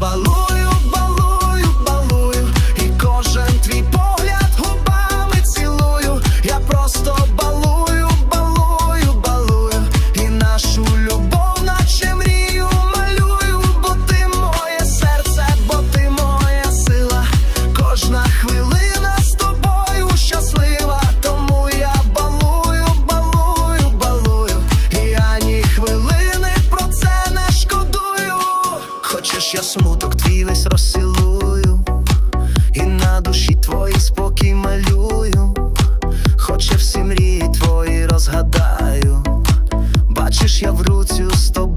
balança. Я смуток твій весь розсилую, і на душі твої спокій малюю. Хоче всі мрії твої розгадаю. Бачиш, я в руцю з тобою.